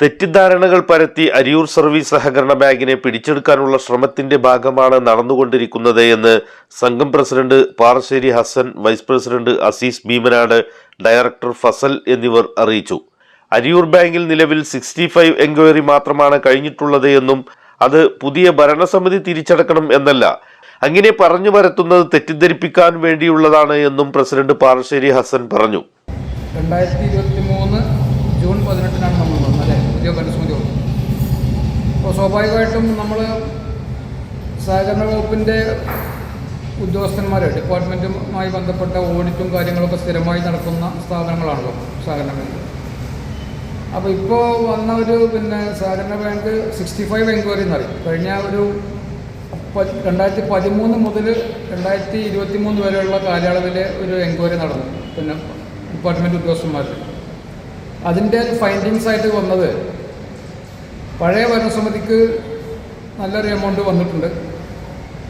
തെറ്റിദ്ധാരണകൾ പരത്തി അരിയൂർ സർവീസ് സഹകരണ ബാങ്കിനെ പിടിച്ചെടുക്കാനുള്ള ശ്രമത്തിന്റെ ഭാഗമാണ് നടന്നുകൊണ്ടിരിക്കുന്നത് എന്ന് സംഘം president Parassery Hasan vice president Azeez Bheemanad director Fasal എന്നിവർ അറിയിച്ചു. അരിയൂർ ബാങ്കിൽ നിലവിൽ സിക്സ്റ്റി ഫൈവ് എൻക്വയറി മാത്രമാണ് കഴിഞ്ഞിട്ടുള്ളത് എന്നും അത് പുതിയ ഭരണസമിതി തിരിച്ചടക്കണം എന്നല്ല. അങ്ങനെ പറഞ്ഞു വരത്തുന്നത് തെറ്റിദ്ധരിപ്പിക്കാൻ വേണ്ടിയുള്ളതാണ് എന്നും പ്രസിഡന്റ് പാറശ്ശേരി ഹസൻ പറഞ്ഞു. രണ്ടായിരത്തി ഇരുപത്തി മൂന്ന് ജൂൺ പതിനെട്ടിനാണ് നമ്മൾ വന്നത് അല്ലേ പുതിയ ഭരണസമിതി വന്നത് അപ്പോൾ സ്വാഭാവികമായിട്ടും നമ്മൾ സഹകരണ വകുപ്പിന്റെ ഉദ്യോഗസ്ഥന്മാർ ഡിപ്പാർട്ട്മെന്റുമായി ബന്ധപ്പെട്ട ഓഡിറ്റും കാര്യങ്ങളൊക്കെ സ്ഥിരമായി നടക്കുന്ന സ്ഥാപനങ്ങളാണല്ലോ സഹകരണ ബാങ്ക്. അപ്പോൾ ഇപ്പോൾ വന്ന ഒരു പിന്നെ സഹകരണ ബാങ്ക് സിക്സ്റ്റി ഫൈവ് എൻക്വയറി എന്നറിയും. കഴിഞ്ഞ ഒരു രണ്ടായിരത്തി പതിമൂന്ന് മുതൽ രണ്ടായിരത്തി ഇരുപത്തി മൂന്ന് വരെയുള്ള കാലയളവിൽ ഒരു എൻക്വയറി നടന്നു പിന്നെ ഡിപ്പാർട്ട്മെന്റ് ഉദ്യോഗസ്ഥന്മാർ അതിന്റെ ഫൈൻഡിങ്സ് ആയിട്ട് വന്നത് പഴയ ഭരണസമിതിക്ക് നല്ലൊരു എമൗണ്ട് വന്നിട്ടുണ്ട്.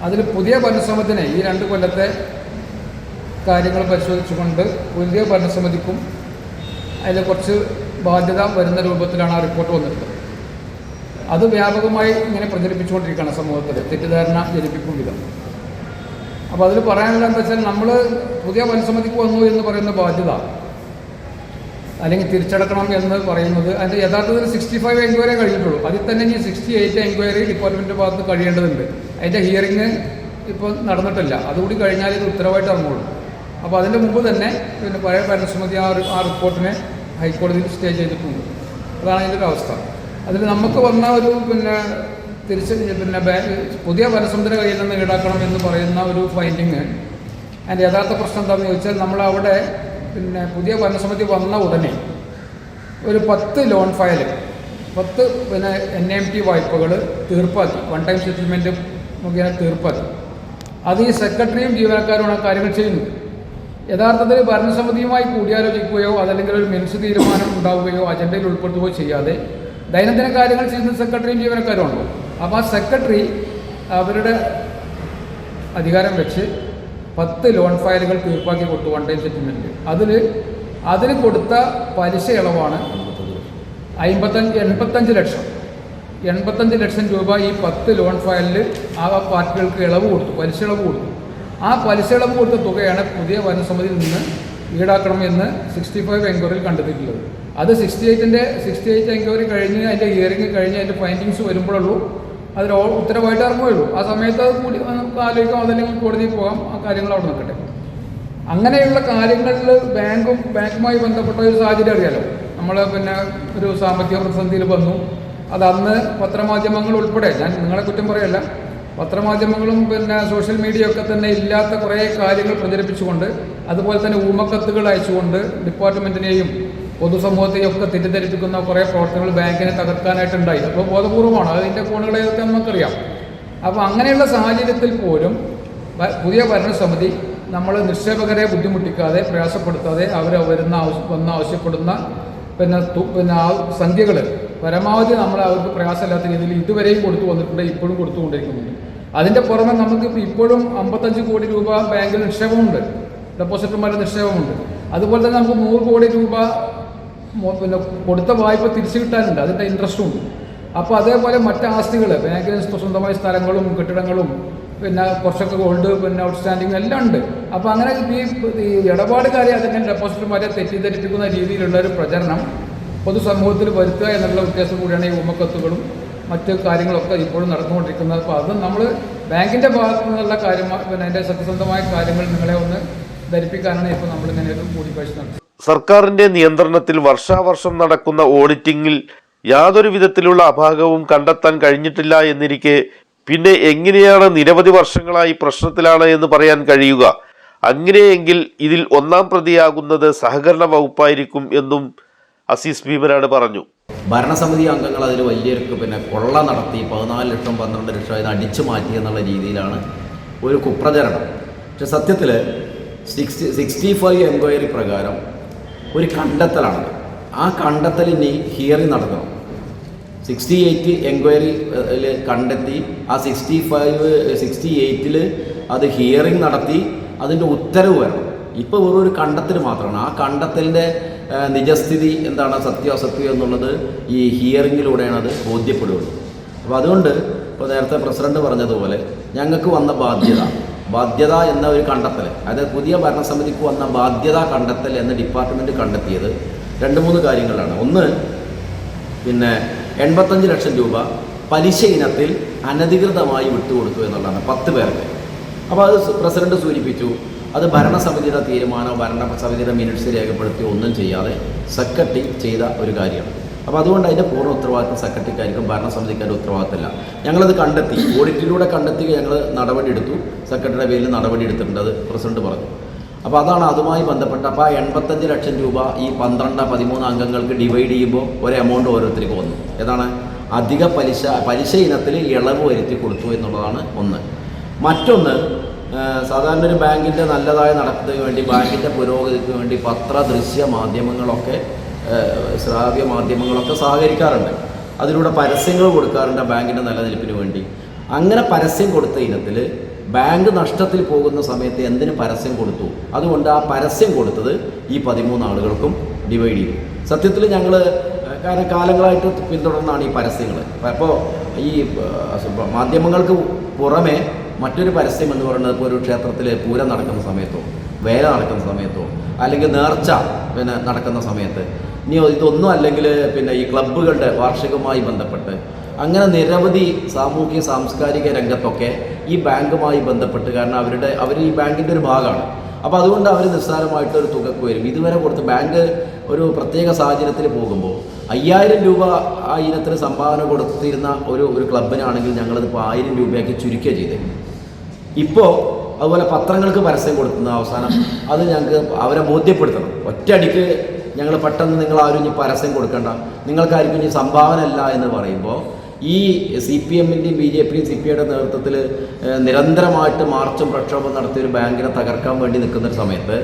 അതിൽ പുതിയ ഭരണസമിതിനെ ഈ രണ്ട് കൊല്ലത്തെ കാര്യങ്ങൾ പരിശോധിച്ചുകൊണ്ട് പുതിയ ഭരണസമിതിക്കും അതിൽ കുറച്ച് ബാധ്യത വരുന്ന രൂപത്തിലാണ് ആ റിപ്പോർട്ട് വന്നിട്ടുള്ളത്. അത് വ്യാപകമായി ഇങ്ങനെ പ്രചരിപ്പിച്ചുകൊണ്ടിരിക്കുകയാണ് സമൂഹത്തിൽ. തെറ്റിദ്ധാരണ ജനിപ്പിക്കും വിധം. അപ്പോൾ അതിൽ പറയാനുള്ള എന്താ വെച്ചാൽ നമ്മൾ പുതിയ വനസമിതിക്ക് വന്നു എന്ന് പറയുന്ന ബാധ്യത അല്ലെങ്കിൽ തിരിച്ചടക്കണം എന്ന് പറയുന്നത് അതിന്റെ യഥാർത്ഥത്തിൽ സിക്സ്റ്റി ഫൈവ് എൻക്വയറി കഴിഞ്ഞിട്ടുള്ളൂ. അതിൽ തന്നെ ഇനി സിക്സ്റ്റി എയ്റ്റ് എൻക്വയറി ഡിപ്പാർട്ട്മെന്റ് ഭാഗത്ത് കഴിയേണ്ടതുണ്ട്. അതിന്റെ ഹിയറിങ് ഇപ്പോൾ നടന്നിട്ടില്ല. അതുകൂടി കഴിഞ്ഞാൽ ഇത് ഉത്തരവായിട്ട് ഇറങ്ങുള്ളൂ. അപ്പോൾ അതിന്റെ മുമ്പ് തന്നെ പിന്നെ പഴയ ഭരണസമിതി ആ ഒരു ആ റിപ്പോർട്ടിനെ ഹൈക്കോടതിയിൽ സ്റ്റേ ചെയ്തിട്ടുണ്ട്. അതാണ് അതിന്റെ ഒരു അവസ്ഥ. അതിൽ നമുക്ക് വന്ന ഒരു പിന്നെ തിരിച്ച് പിന്നെ പുതിയ ഭരണസമിതിയുടെ കയ്യിൽ നിന്ന് ഈടാക്കണം എന്ന് പറയുന്ന ഒരു ഫൈൻഡിങ് അതിന്റെ യഥാർത്ഥ പ്രശ്നം എന്താണെന്ന് ചോദിച്ചാൽ നമ്മൾ അവിടെ പിന്നെ പുതിയ ഭരണസമിതി വന്ന ഉടനെ ഒരു പത്ത് ലോൺ ഫയൽ പത്ത് പിന്നെ എൻ എം ടി വായ്പകൾ തീർപ്പാക്കി. വൺ ടൈം സെറ്റിൽമെന്റ് മുഖേന തീർപ്പാക്കി. അത് ഈ സെക്രട്ടറിയും ജീവനക്കാരുമാണ് കാര്യങ്ങൾ ചെയ്യുന്നത്. യഥാർത്ഥത്തിൽ ഭരണസമിതിയുമായി കൂടിയാലോചിക്കുകയോ അതല്ലെങ്കിൽ ഒരു മിനിസ് തീരുമാനം ഉണ്ടാവുകയോ അജണ്ടയിൽ ഉൾപ്പെടുത്തുകയോ ചെയ്യാതെ ദൈനംദിന കാര്യങ്ങൾ ചെയ്യുന്ന സെക്രട്ടറിയും ജീവനക്കാരുമാണല്ലോ. അപ്പോൾ ആ സെക്രട്ടറി അവരുടെ അധികാരം വെച്ച് പത്ത് ലോൺ ഫയലുകൾ തീർപ്പാക്കി കൊടുത്തു വൺ ടൈം സെറ്റിൽമെന്റ് അതിൽ അതിന് കൊടുത്ത പലിശ ഇളവാണ് അമ്പത്തഞ്ച് എൺപത്തഞ്ച് ലക്ഷം. എൺപത്തഞ്ച് ലക്ഷം രൂപ ഈ പത്ത് ലോൺ ഫയലിൽ ആ പാർട്ടികൾക്ക് ഇളവ് കൊടുത്തു പലിശ ഇളവ് കൊടുത്തു. ആ പലിശ ഇളവ് കൊടുത്ത തുകയാണ് പുതിയ വനസമിതിയിൽ നിന്ന് ഈടാക്കണം എന്ന് സിക്സ്റ്റി ഫൈവ് എൻക്വയറിയിൽ കണ്ടെത്തിയിട്ടുള്ളത്. അത് സിക്സ്റ്റി എയ്റ്റിന്റെ സിക്സ്റ്റി എയ്റ്റ് എൻക്വയറി കഴിഞ്ഞ് അതിന്റെ ഹിയറിംഗ് കഴിഞ്ഞ് അതിന്റെ ഫൈൻഡിങ്സ് വരുമ്പോഴുള്ളൂ. അതിൽ ഉത്തരവായിട്ട് ഇറങ്ങുകയുള്ളൂ. ആ സമയത്ത് അത് കൂടി ആലോചിക്കാം അതല്ലെങ്കിൽ കോടതിയിൽ പോകാം ആ കാര്യങ്ങൾ അവിടെ നിൽക്കട്ടെ. അങ്ങനെയുള്ള കാര്യങ്ങളിൽ ബാങ്കും ബാങ്കുമായി ബന്ധപ്പെട്ട ഒരു സാഹചര്യം അറിയാലോ. നമ്മൾ പിന്നെ ഒരു സാമ്പത്തിക പ്രതിസന്ധിയിൽ വന്നു. അത് അന്ന് പത്രമാധ്യമങ്ങൾ ഉൾപ്പെടെ ഞാൻ നിങ്ങളെ കുറ്റം പറയല്ല. പത്രമാധ്യമങ്ങളും പിന്നെ സോഷ്യൽ മീഡിയ ഒക്കെ തന്നെ ഇല്ലാത്ത കുറേ കാര്യങ്ങൾ പ്രചരിപ്പിച്ചുകൊണ്ട് അതുപോലെ തന്നെ ഊമക്കത്തുകൾ അയച്ചുകൊണ്ട് ഡിപ്പാർട്ട്മെന്റിനെയും പൊതുസമൂഹത്തെയും ഒക്കെ തെറ്റിദ്ധരിപ്പിക്കുന്ന കുറേ പ്രവർത്തനങ്ങൾ ബാങ്കിനെ തകർക്കാനായിട്ടുണ്ടായി. അപ്പോൾ ബോധപൂർവമാണ്. അതിന്റെ കോണുകളെയൊക്കെ നമുക്കറിയാം. അപ്പോൾ അങ്ങനെയുള്ള സാഹചര്യത്തിൽ പോലും പുതിയ ഭരണസമിതി നമ്മൾ നിക്ഷേപകരെ ബുദ്ധിമുട്ടിക്കാതെ പ്രയാസപ്പെടുത്താതെ അവർ വരുന്ന വന്ന് ആവശ്യപ്പെടുന്ന പിന്നെ പിന്നെ ആ സംഖ്യകൾ പരമാവധി നമ്മൾ അവർക്ക് പ്രയാസമില്ലാത്ത രീതിയിൽ ഇതുവരെയും കൊടുത്തു വന്നിട്ടുണ്ട് ഇപ്പോഴും കൊടുത്തുകൊണ്ടിരിക്കുന്നുണ്ട് അതിന്റെ പുറമെ നമുക്ക് ഇപ്പം ഇപ്പോഴും അമ്പത്തഞ്ച് കോടി രൂപ ബാങ്കിൽ നിക്ഷേപമുണ്ട്. ഡെപ്പോസിറ്റർമാരുടെ നിക്ഷേപമുണ്ട്. അതുപോലെ തന്നെ നമുക്ക് നൂറ് കോടി രൂപ പിന്നെ കൊടുത്ത വായ്പ തിരിച്ചു കിട്ടാനുണ്ട്. അതിന്റെ ഇൻട്രസ്റ്റും ഉണ്ട് അപ്പോൾ അതേപോലെ മറ്റ് ആസ്തികൾ ബാങ്കിന് സ്വന്തമായ സ്ഥലങ്ങളും കെട്ടിടങ്ങളും പിന്നെ കുറച്ചൊക്കെ ഗോൾഡ് പിന്നെ ഔട്ട്സ്റ്റാൻഡിങ് എല്ലാം ഉണ്ട്. അപ്പോൾ അങ്ങനെ ഈ ഇടപാടുകാരെ അതിനെ ഡെപ്പോസിറ്റർമാരെ തെറ്റിദ്ധരിപ്പിക്കുന്ന രീതിയിലുള്ള ഒരു പ്രചരണം പൊതുസമൂഹത്തിൽ വരുത്തുക എന്നുള്ള ഉദ്ദേശം കൂടിയാണ് ഈ ഉമ്മക്കത്തുകളും മറ്റ് കാര്യങ്ങളൊക്കെ ഇപ്പോഴും നടന്നുകൊണ്ടിരിക്കുന്നത്. അപ്പോൾ അത് നമ്മൾ ബാങ്കിന്റെ ഭാഗത്തു നിന്നുള്ള കാര്യം പിന്നെ അതിന്റെ സത്യസന്ധമായ കാര്യങ്ങൾ നിങ്ങളെ ഒന്ന് ധരിപ്പിക്കാനാണ് ഇപ്പോൾ നമ്മളിങ്ങനെ ഒരു കൂടിക്കാഴ്ച നടത്തുന്നത്. സർക്കാരിന്റെ നിയന്ത്രണത്തിൽ വർഷാവർഷം നടക്കുന്ന ഓഡിറ്റിംഗിൽ യാതൊരു വിധത്തിലുള്ള അഭാഗവും കണ്ടെത്താൻ കഴിഞ്ഞിട്ടില്ല എന്നിരിക്കെ പിന്നെ എങ്ങനെയാണ് നിരവധി വർഷങ്ങളായി പ്രശ്നത്തിലാണ് എന്ന് പറയാൻ കഴിയുക. അങ്ങനെയെങ്കിൽ ഇതിൽ ഒന്നാം പ്രതിയാകുന്നത് സഹകരണ വകുപ്പായിരിക്കും എന്നും അസീസ് ഭീമനാട് പറഞ്ഞു. ഭരണസമിതി അംഗങ്ങൾ അതിൽ വലിയൊരു പിന്നെ കൊള്ള നടത്തി പതിനാല് ലക്ഷം പന്ത്രണ്ട് ലക്ഷം ഇത് അടിച്ചു മാറ്റി എന്നുള്ള രീതിയിലാണ് ഒരു കുപ്രചരണം. പക്ഷെ സത്യത്തിൽ സിക്സ്റ്റി സിക്സ്റ്റി ഫൈവ് എൻക്വയറി പ്രകാരം ഒരു കണ്ടെത്തലാണ്. ആ കണ്ടെത്തൽ ഇനി ഹിയറിംഗ് നടക്കണം സിക്സ്റ്റി എയ്റ്റ് എൻക്വയറിയിൽ കണ്ടെത്തി ആ സിക്സ്റ്റി ഫൈവ് സിക്സ്റ്റി എയ്റ്റിൽ അത് ഹിയറിംഗ് നടത്തി അതിന്റെ ഉത്തരവ് വരണം. ഇപ്പോൾ വെറും ഒരു കണ്ടെത്തൽ മാത്രമാണ്. ആ കണ്ടെത്തലിന്റെ നിജസ്ഥിതി എന്താണ്? സത്യം അസത്യം എന്നുള്ളത് ഈ ഹിയറിങ്ങിലൂടെയാണ് അത് ബോധ്യപ്പെടുകയുള്ളൂ അപ്പോൾ അതുകൊണ്ട് ഇപ്പോൾ നേരത്തെ പ്രസിഡന്റ് പറഞ്ഞതുപോലെ ഞങ്ങൾക്ക് വന്ന ബാധ്യത ബാധ്യത എന്ന ഒരു കണ്ടെത്തൽ അതായത് പുതിയ ഭരണസമിതിക്ക് വന്ന ബാധ്യത കണ്ടെത്തൽ എന്ന ഡിപ്പാർട്ട്മെന്റ് കണ്ടെത്തിയത് രണ്ട് മൂന്ന് കാര്യങ്ങളാണ്. ഒന്ന് പിന്നെ എൺപത്തഞ്ച് ലക്ഷം രൂപ പലിശ ഇനത്തിൽ അനധികൃതമായി വിട്ടുകൊടുത്തു എന്നുള്ളതാണ് പത്ത് പേർക്ക്. അപ്പോൾ അത് പ്രസിഡന്റ് സൂചിപ്പിച്ചു അത് ഭരണസമിതിയുടെ തീരുമാനം ഭരണസമിതിയുടെ മിനിറ്റ്സ് രേഖപ്പെടുത്തി ഒന്നും ചെയ്യാതെ സെക്രട്ടറി ചെയ്ത ഒരു കാര്യമാണ്. അപ്പോൾ അതുകൊണ്ട് അതിന്റെ പൂർണ ഉത്തരവാദിത്വം സെക്രട്ടറിക്കായിരിക്കും ഭരണസമിതിക്കാരുടെ ഉത്തരവാദിത്തമില്ല ഞങ്ങളത് കണ്ടെത്തി. ഓഡിറ്റിലൂടെ കണ്ടെത്തി ഞങ്ങൾ നടപടി എടുത്തു. സെക്രട്ടറിയുടെ പേരിൽ നടപടി എടുത്തിട്ടുണ്ട് അത് പ്രസിഡന്റ് പറഞ്ഞു. അപ്പോൾ അതാണ് അതുമായി ബന്ധപ്പെട്ട അപ്പോൾ ആ എൺപത്തഞ്ച് ലക്ഷം രൂപ ഈ പന്ത്രണ്ട് പതിമൂന്ന് അംഗങ്ങൾക്ക് ഡിവൈഡ് ചെയ്യുമ്പോൾ ഒരു എമൗണ്ട് ഓരോരുത്തർക്ക് വന്നു ഏതാണ്? അധിക പലിശ പലിശ ഇനത്തിൽ ഇളവ് വരുത്തി കൊടുത്തു എന്നുള്ളതാണ് ഒന്ന്. മറ്റൊന്ന് സാധാരണ ഒരു ബാങ്കിന്റെ നല്ലതായ നടത്തിന് വേണ്ടി ബാങ്കിന്റെ പുരോഗതിക്ക് വേണ്ടി പത്ര ദൃശ്യ മാധ്യമങ്ങളൊക്കെ ശ്രാവ്യ മാധ്യമങ്ങളൊക്കെ സഹകരിക്കാറുണ്ട്. അതിലൂടെ പരസ്യങ്ങൾ കൊടുക്കാറുണ്ട് ബാങ്കിന്റെ നിലനിൽപ്പിന് വേണ്ടി. അങ്ങനെ പരസ്യം കൊടുത്ത ഇനത്തിൽ ബാങ്ക് നഷ്ടത്തിൽ പോകുന്ന സമയത്ത് എന്തിന് പരസ്യം കൊടുത്തു. അതുകൊണ്ട് ആ പരസ്യം കൊടുത്തത് ഈ പതിമൂന്ന് ആളുകൾക്കും ഡിവൈഡ് ചെയ്തു. സത്യത്തിൽ ഞങ്ങൾ കാരണം കാലങ്ങളായിട്ട് പിന്തുടർന്നാണ് ഈ പരസ്യങ്ങൾ അപ്പോൾ ഈ മാധ്യമങ്ങൾക്ക് പുറമെ മറ്റൊരു പരസ്യം എന്ന് പറയുന്നത് ഇപ്പോൾ ഒരു ക്ഷേത്രത്തിൽ പൂരം നടക്കുന്ന സമയത്തോ വേല നടക്കുന്ന സമയത്തോ അല്ലെങ്കിൽ നേർച്ച പിന്നെ നടക്കുന്ന സമയത്ത് ഇനി ഇതൊന്നും അല്ലെങ്കിൽ പിന്നെ ഈ ക്ലബ്ബുകളുടെ വാർഷികവുമായി ബന്ധപ്പെട്ട് അങ്ങനെ നിരവധി സാമൂഹ്യ സാംസ്കാരിക രംഗത്തൊക്കെ ഈ ബാങ്കുമായി ബന്ധപ്പെട്ട് കാരണം അവരുടെ അവർ ഈ ബാങ്കിന്റെ ഒരു ഭാഗമാണ്. അപ്പോൾ അതുകൊണ്ട് അവർ നിസ്സാരമായിട്ട് ഒരു തുകക്ക് വരും. ഇതുവരെ കൊടുത്ത് ബാങ്ക് ഒരു പ്രത്യേക സാഹചര്യത്തിൽ പോകുമ്പോൾ അയ്യായിരം രൂപ ആ ഇനത്തിന് സംഭാവന കൊടുത്തിരുന്ന ഒരു ഒരു ക്ലബിനാണെങ്കിൽ ഞങ്ങളിതിപ്പോൾ ആയിരം രൂപയാക്കി ചുരുക്കുക ചെയ്തത് ഇപ്പോൾ അതുപോലെ പത്രങ്ങൾക്ക് പരസ്യം കൊടുക്കുന്ന അവസാനം അത് ഞങ്ങൾക്ക് അവരെ ബോധ്യപ്പെടുത്തണം. ഒറ്റയടിക്ക് ഞങ്ങൾ പെട്ടെന്ന് നിങ്ങൾ ആരും ഇനി പരസ്യം കൊടുക്കണ്ട. നിങ്ങൾക്കായിരിക്കും ഇനി സംഭാവന അല്ല എന്ന് പറയുമ്പോൾ ഈ സി പി എമ്മിന്റെയും ബി ജെ പിയും സി പി ഐയുടെ നേതൃത്വത്തിൽ നിരന്തരമായിട്ട് മാർച്ചും പ്രക്ഷോഭം നടത്തിയ ഒരു ബാങ്കിനെ തകർക്കാൻ വേണ്ടി നിൽക്കുന്ന ഒരു സമയത്ത്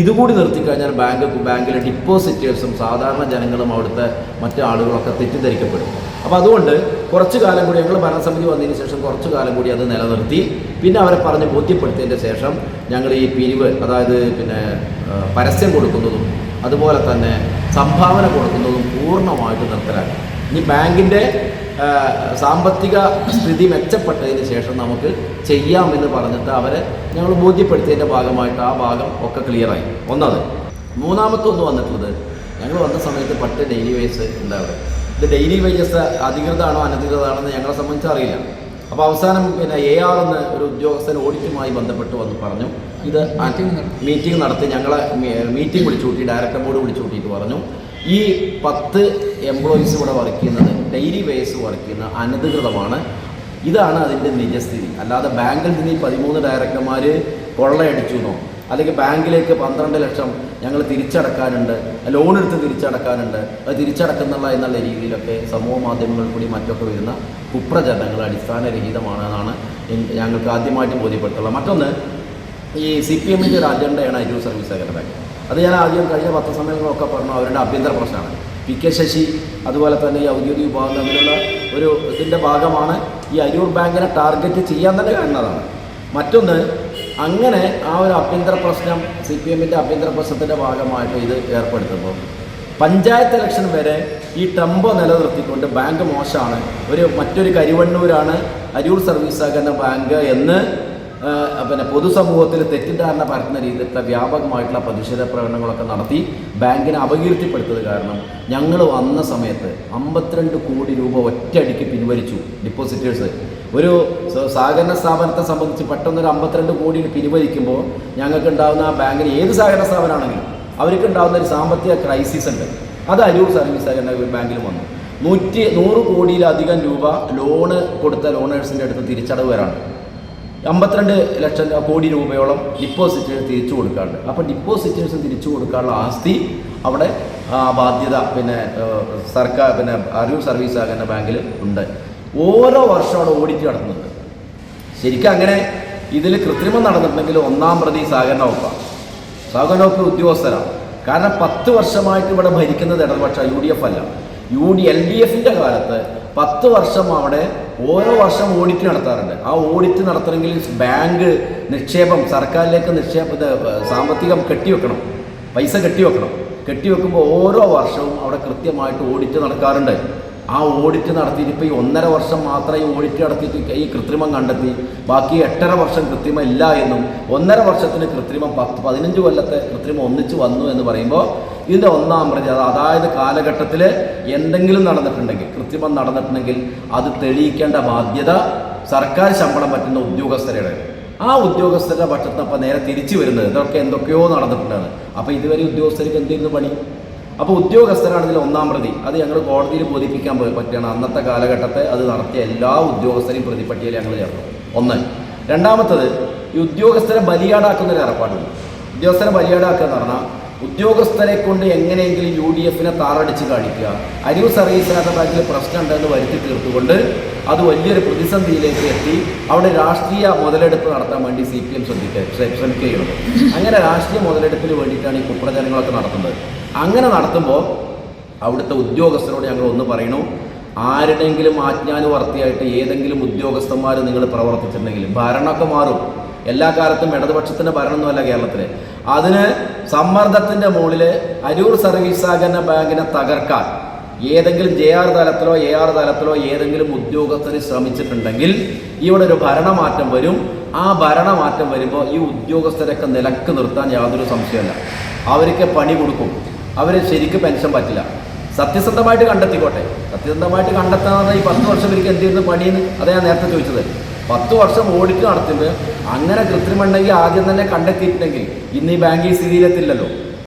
ഇതുകൂടി നിർത്തിക്കഴിഞ്ഞാൽ ബാങ്ക് ബാങ്കിലെ ഡിപ്പോസിറ്റേഴ്സും സാധാരണ ജനങ്ങളും അവിടുത്തെ മറ്റു ആളുകളൊക്കെ തെറ്റിദ്ധരിക്കപ്പെടും. അപ്പോൾ അതുകൊണ്ട് കുറച്ച് കാലം കൂടി ഞങ്ങൾ ഭരണസമിതി വന്നതിന് ശേഷം കുറച്ച് കാലം കൂടി അത് നിലനിർത്തി പിന്നെ അവരെ പറഞ്ഞ് ബോധ്യപ്പെടുത്തിയതിന്റെ ശേഷം ഞങ്ങൾ ഈ പിരിവ് അതായത് പിന്നെ പരസ്യം കൊടുക്കുന്നതും അതുപോലെ തന്നെ സംഭാവന കൊടുക്കുന്നതും പൂർണമായിട്ട് നിർത്തലാക്കി ഇനി ബാങ്കിന്റെ സാമ്പത്തിക സ്ഥിതി മെച്ചപ്പെട്ടതിന് ശേഷം നമുക്ക് ചെയ്യാമെന്ന് പറഞ്ഞിട്ട് അവരെ ഞങ്ങൾ ബോധ്യപ്പെടുത്തിയതിന്റെ ഭാഗമായിട്ട് ആ ഭാഗം ഒക്കെ ക്ലിയറായി ഒന്നത് മൂന്നാമത്തെ ഒന്ന് വന്നിട്ടുള്ളത് ഞങ്ങൾ വന്ന സമയത്ത് പട്ട് ഡെയിലി വേജസ് ഉണ്ടാവുക ഇത് ഡെയിലി വേജസ് അധികൃതമാണോ അനധികൃതമാണോ എന്ന് ഞങ്ങളെ സംബന്ധിച്ച് അറിയില്ല. അപ്പോൾ അവസാനം പിന്നെ എ ആർ എന്ന് ഒരു ഉദ്യോഗസ്ഥൻ ഓഡിറ്റുമായി ബന്ധപ്പെട്ട് വന്ന് പറഞ്ഞു ഇത് മീറ്റിംഗ് നടത്തി. ഞങ്ങളെ മീറ്റിംഗ് വിളിച്ചു കൂട്ടി. ഡയറക്ടർ ബോർഡ് വിളിച്ചു കൂട്ടിയിട്ട് പറഞ്ഞു. ഈ പത്ത് എംപ്ലോയീസ് ഇവിടെ വർക്ക് ചെയ്യുന്നത് ഡെയിലി വേസ് വർക്ക് ചെയ്യുന്ന അനധികൃതമാണ്. ഇതാണ് അതിന്റെ നിജസ്ഥിതി. അല്ലാതെ ബാങ്കിൽ നിന്ന് ഈ പതിമൂന്ന് ഡയറക്ടർമാർ കൊള്ളയടിച്ചു എന്നോ അല്ലെങ്കിൽ ബാങ്കിലേക്ക് പന്ത്രണ്ട് ലക്ഷം ഞങ്ങൾ തിരിച്ചടക്കാനുണ്ട് ലോൺ എടുത്ത് തിരിച്ചടക്കാനുണ്ട് അത് തിരിച്ചടക്കുന്നുള്ള എന്നുള്ള രീതിയിലൊക്കെ സമൂഹ മാധ്യമങ്ങളിൽ കൂടി മറ്റൊക്കെ വരുന്ന കുപ്രചരണങ്ങൾ അടിസ്ഥാനരഹിതമാണ് എന്നാണ് എൻ- ഞങ്ങൾക്ക് ആദ്യമായിട്ട് ബോധ്യപ്പെടുത്തുള്ളത്. മറ്റൊന്ന് ഈ സി പി എമ്മിന്റെ ഒരു അജണ്ടയാണ് അരൂർ സർവീസ് സഹകരണ അത് ഞാൻ ആദ്യം കഴിഞ്ഞ പത്രസമ്മേളനങ്ങളൊക്കെ പറഞ്ഞു അവരുടെ ആഭ്യന്തര പ്രശ്നമാണ്. പി കെ ശശി അതുപോലെ തന്നെ ഈ ഔദ്യോഗിക വിഭാഗം തമ്മിലുള്ള ഒരു ഇതിന്റെ ഭാഗമാണ് ഈ അരൂർ ബാങ്കിനെ ടാർഗറ്റ് ചെയ്യാൻ തന്നെ കാണുന്നതാണ് മറ്റൊന്ന് അങ്ങനെ ആ ഒരു ആഭ്യന്തര പ്രശ്നം സി പി എമ്മിന്റെ ആഭ്യന്തര പ്രശ്നത്തിന്റെ ഭാഗമായിട്ട് ഇത് ഏർപ്പെടുത്തുമ്പോൾ പഞ്ചായത്ത് ഇലക്ഷൻ വരെ ഈ ടെമ്പോ നിലനിർത്തിക്കൊണ്ട് ബാങ്ക് മോശമാണ്. ഒരു മറ്റൊരു കരിവണ്ണൂരാണ് അരൂർ സർവീസ് സഹകരണ ബാങ്ക് എന്ന് പിന്നെ പൊതുസമൂഹത്തിൽ തെറ്റിദ്ധാരണ പരത്തുന്ന രീതിയിലുള്ള വ്യാപകമായിട്ടുള്ള പ്രതിഷേധ പ്രകടനങ്ങളൊക്കെ നടത്തി ബാങ്കിനെ അപകീർത്തിപ്പെടുത്തത് കാരണം ഞങ്ങൾ വന്ന സമയത്ത് അമ്പത്തിരണ്ട് കോടി രൂപ ഒറ്റയടിക്ക് പിൻവലിച്ചു ഡിപ്പോസിറ്റേഴ്സ്. ഒരു സഹകരണ സ്ഥാപനത്തെ സംബന്ധിച്ച് പെട്ടെന്നൊരു അമ്പത്തിരണ്ട് കോടി പിൻവലിക്കുമ്പോൾ ഞങ്ങൾക്ക് ഉണ്ടാകുന്ന ആ ബാങ്കിന് ഏത് സഹകരണ സ്ഥാപനമാണെങ്കിലും അവർക്ക് ഉണ്ടാകുന്ന ഒരു സാമ്പത്തിക ക്രൈസിസ് ഉണ്ട്. അത് അരൂർ സർവീസ് സഹകരണ ബാങ്കിൽ വന്നു. നൂറ്റി നൂറ് കോടിയിലധികം രൂപ ലോണ് കൊടുത്ത ലോണേഴ്സിന്റെ അടുത്ത് തിരിച്ചടവ് വരാണ്. അമ്പത്തിരണ്ട് ലക്ഷം കോടി രൂപയോളം ഡിപ്പോസിറ്റേഴ്സ് തിരിച്ചു കൊടുക്കാറുണ്ട്. അപ്പോൾ ഡിപ്പോസിറ്റേഴ്സ് തിരിച്ചു കൊടുക്കാനുള്ള ആസ്തി അവിടെ ബാധ്യത പിന്നെ സർക്കാർ പിന്നെ അറിവ് സർവീസ് ആകുന്ന ബാങ്കിൽ ഉണ്ട്. ഓരോ വർഷം അവിടെ ഓഡിറ്റ് നടത്തുന്നുണ്ട്. ശരിക്കും അങ്ങനെ ഇതിൽ കൃത്രിമം നടന്നിട്ടുണ്ടെങ്കിൽ ഒന്നാം പ്രതി സഹകരണ വകുപ്പാണ് സഹകരണ വകുപ്പ് ഉദ്യോഗസ്ഥരാണ്. കാരണം പത്ത് വർഷമായിട്ട് ഇവിടെ ഭരിക്കുന്നത് ഇടതുപക്ഷ യു ഡി എഫ് അല്ല. യു ഡി എൽ ഡി എഫിന്റെ കാലത്ത് പത്ത് വർഷം അവിടെ ഓരോ വർഷം ഓഡിറ്റ് നടത്താറുണ്ട്. ആ ഓഡിറ്റ് നടത്തണമെങ്കിൽ ബാങ്ക് നിക്ഷേപം സർക്കാരിലേക്ക് നിക്ഷേപ സാമ്പത്തികം കെട്ടിവെക്കണം. പൈസ കെട്ടിവെക്കണം. കെട്ടിവെക്കുമ്പോൾ ഓരോ വർഷവും അവിടെ കൃത്യമായിട്ട് ഓഡിറ്റ് നടക്കാറുണ്ട്. ആ ഓഡിറ്റ് നടത്തിയിട്ട് ഇപ്പോൾ ഈ ഒന്നര വർഷം മാത്രമേ ഈ ഓഡിറ്റ് നടത്തിയിട്ട് ഈ കൃത്രിമം കണ്ടെത്തി ബാക്കി എട്ടര വർഷം കൃത്രിമം ഇല്ല എന്നും ഒന്നര വർഷത്തിന് കൃത്രിമം പത്ത് പതിനഞ്ച് കൊല്ലത്തെ കൃത്രിമം ഒന്നിച്ച് വന്നു എന്ന് പറയുമ്പോൾ ഇതിന്റെ ഒന്നാം പ്രതി അത് അതായത് കാലഘട്ടത്തിൽ എന്തെങ്കിലും നടന്നിട്ടുണ്ടെങ്കിൽ കൃത്രിമം നടന്നിട്ടുണ്ടെങ്കിൽ അത് തെളിയിക്കേണ്ട ബാധ്യത സർക്കാർ ശമ്പളം പറ്റുന്ന ഉദ്യോഗസ്ഥരുടെ ആ ഉദ്യോഗസ്ഥരുടെ പക്ഷത്ത് അപ്പം നേരെ തിരിച്ചു വരുന്നത് ഇതൊക്കെ എന്തൊക്കെയോ നടന്നിട്ടുണ്ടാണ് അപ്പോൾ ഇതുവരെ ഉദ്യോഗസ്ഥർക്ക് എന്തിരുന്നു പണി? അപ്പോൾ ഉദ്യോഗസ്ഥരാണ് ഇതിൽ ഒന്നാം പ്രതി. അത് ഞങ്ങൾ കോടതിയിൽ ബോധിപ്പിക്കാൻ പറ്റുകയാണ് അന്നത്തെ കാലഘട്ടത്തെ അത് നടത്തിയ എല്ലാ ഉദ്യോഗസ്ഥരെയും പ്രതിപ്പട്ടിയിൽ ഞങ്ങൾ ചേർന്നു. ഒന്ന്. രണ്ടാമത്തത് ഈ ഉദ്യോഗസ്ഥരെ ബലിയാടാക്കുന്ന ഒരു ഏർപ്പാടുണ്ട്. ഉദ്യോഗസ്ഥരെ ബലിയാടാക്കുക എന്ന് പറഞ്ഞാൽ ഉദ്യോഗസ്ഥരെ കൊണ്ട് എങ്ങനെയെങ്കിലും യു ഡി എഫിനെ താറടിച്ച് കാണിക്കുക. അരിവ് സർവീസിനകത്ത് ബാക്കിൽ പ്രശ്നം ഉണ്ടെന്ന് വരുത്തി തീർത്തുകൊണ്ട് അത് വലിയൊരു പ്രതിസന്ധിയിലേക്ക് എത്തി. അവിടെ രാഷ്ട്രീയ മുതലെടുപ്പ് നടത്താൻ വേണ്ടി സി പി എം ശ്രദ്ധിക്കുക അങ്ങനെ രാഷ്ട്രീയ മുതലെടുപ്പിന് വേണ്ടിയിട്ടാണ് ഈ കുപ്രചാരങ്ങളൊക്കെ നടത്തുന്നത്. അങ്ങനെ നടത്തുമ്പോൾ അവിടുത്തെ ഉദ്യോഗസ്ഥരോട് ഞങ്ങൾ ഒന്ന് പറയണു. ആരുടെങ്കിലും ആജ്ഞാനുവർത്തിയായിട്ട് ഏതെങ്കിലും ഉദ്യോഗസ്ഥന്മാർ നിങ്ങൾ പ്രവർത്തിച്ചിട്ടുണ്ടെങ്കിൽ ഭരണമൊക്കെ മാറും. എല്ലാ കാലത്തും ഇടതുപക്ഷത്തിന്റെ ഭരണമൊന്നുമല്ല കേരളത്തിൽ അതിന് സമ്മർദ്ദത്തിന്റെ മുകളിൽ അരൂർ സർവീസ് സഹകരണ ബാങ്കിനെ തകർക്കാൻ ഏതെങ്കിലും ജെ ആർ തലത്തിലോ എ ആർ തലത്തിലോ ഏതെങ്കിലും ഉദ്യോഗസ്ഥർ ശ്രമിച്ചിട്ടുണ്ടെങ്കിൽ ഇവിടെ ഒരു ഭരണമാറ്റം വരും. ആ ഭരണമാറ്റം വരുമ്പോൾ ഈ ഉദ്യോഗസ്ഥരൊക്കെ നിലയ്ക്ക് നിർത്താൻ യാതൊരു സംശയമല്ല അവർക്ക് പണി കൊടുക്കും. അവർ ശരിക്കും പെൻഷൻ പറ്റില്ല. സത്യസന്ധമായിട്ട് കണ്ടെത്തിക്കോട്ടെ. സത്യസന്ധമായിട്ട് കണ്ടെത്താതെ ഈ പത്ത് വർഷം ഇവർക്ക് എന്തിരുന്ന് പണിയെന്ന്? അതാ ഞാൻ നേരത്തെ ചോദിച്ചത്. പത്ത് വർഷം ഓഡിറ്റ് നടത്തുമ്പോൾ അങ്ങനെ കൃത്രിമുണ്ടെങ്കിൽ ആദ്യം തന്നെ കണ്ടെത്തിയിട്ടുണ്ടെങ്കിൽ ഇന്ന് ഈ ബാങ്ക് ഈ സ്ഥിതിയിലെത്തില്ലല്ലോ.